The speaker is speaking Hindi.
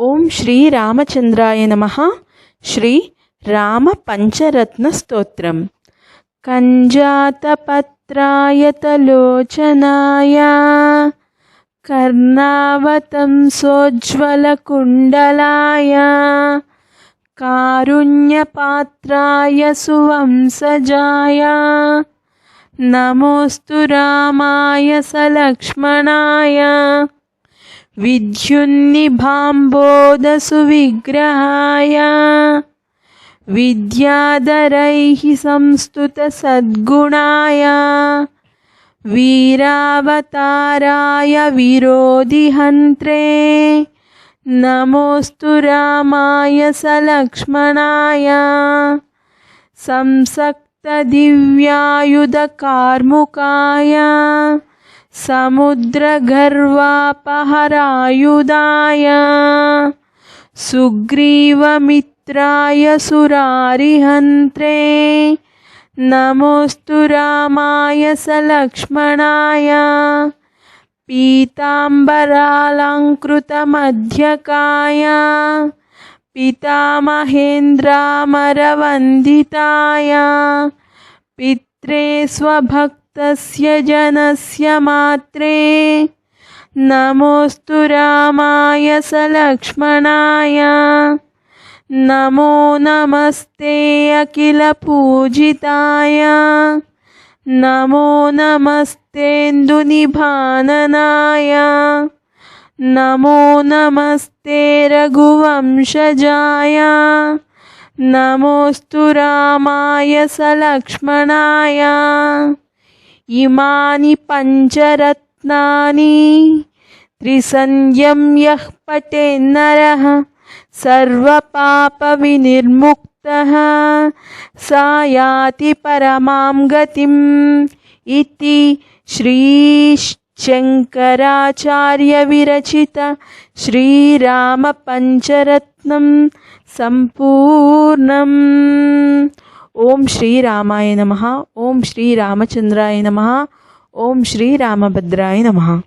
ఓం శ్రీ రామచంద్రాయ నమ. శ్రీ రామ పంచరత్న స్తోత్రం. కంజాతపత్రాయ తలోచనాయ. కర్ణావతం సోజ్వలకుండలాయ. కారుణ్యపాత్రాయ సువంసజాయ నమోస్తు రామాయ సలక్ష్మణాయ. विद्युन्निभाम्बोधसुविग्रहाय विद्याधरैः संस्तुतसद्गुणाय वीरावताराय विरोधिहन्त्रे नमोऽस्तु रामाय सलक्ष्मणाय संसक्तदिव्यायुधकार्मुकाय समुद्रगर्वापहरायुधाय सुग्रीवमित्राय सुरारिहन्त्रे नमोऽस्तु रामाय सलक्ष्मणाय पीताम्बरालङ्कृतमध्यकाय पितामहेन्द्रामरवन्दिताय पित्रे स्वभक्तस्य जनस्य मात्रे। नमोऽस्तु रामाय सलक्ष्मणाय। नमो नमस्ते अखिलपूजिताय। नमो नमस्तेन्दुनिभाननाय। नमो नमस्ते रघुवंशजाय। नमोऽस्तु रामाय सलक्ष्मणाय। इमानि पञ्चरत्नानि त्रिसन्ध्यं यः पठेन्नरः सर्वपापविनिर्मुक्तः सा याति परमां गतिम् इति श्रीशङ्कराचार्यविरचित श्रीरामपञ्चरत्नं सम्पूर्णम् ओम श्री रामाय नमः ओम श्री रामचंद्राय नमः ओम श्री रामभद्राय नमः।